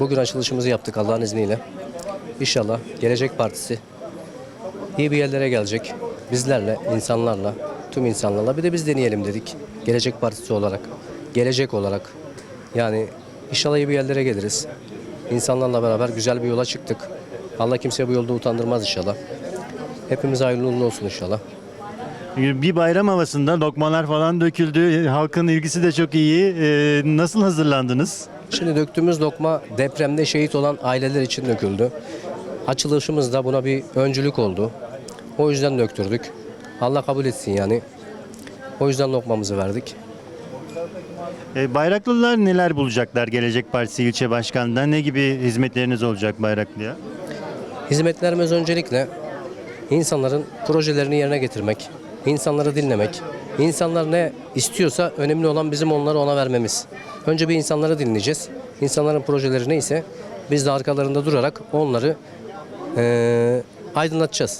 Bugün açılışımızı yaptık Allah'ın izniyle. İnşallah Gelecek Partisi iyi bir yerlere gelecek. Bizlerle, insanlarla, tüm insanlarla bir de biz deneyelim dedik. Gelecek Partisi olarak, gelecek olarak. Yani inşallah iyi bir yerlere geliriz. İnsanlarla beraber güzel bir yola çıktık. Allah kimseye bu yolda utandırmaz inşallah. Hepimiz hayırlı olsun inşallah. Bir bayram havasında lokmalar falan döküldü. Halkın ilgisi de çok iyi. Ee, nasıl hazırlandınız? Şimdi döktüğümüz lokma depremde şehit olan aileler için döküldü. Açılışımız da buna bir öncülük oldu. O yüzden döktürdük. Allah kabul etsin yani. O yüzden lokmamızı verdik. Ee, Bayraklılar neler bulacaklar Gelecek Partisi ilçe başkanından? Ne gibi hizmetleriniz olacak Bayraklı'ya? Hizmetlerimiz öncelikle insanların projelerini yerine getirmek, insanları dinlemek. İnsanlar ne istiyorsa önemli olan bizim onları ona vermemiz. Önce bir insanları dinleyeceğiz. İnsanların projeleri neyse biz de arkalarında durarak onları eee, aydınlatacağız.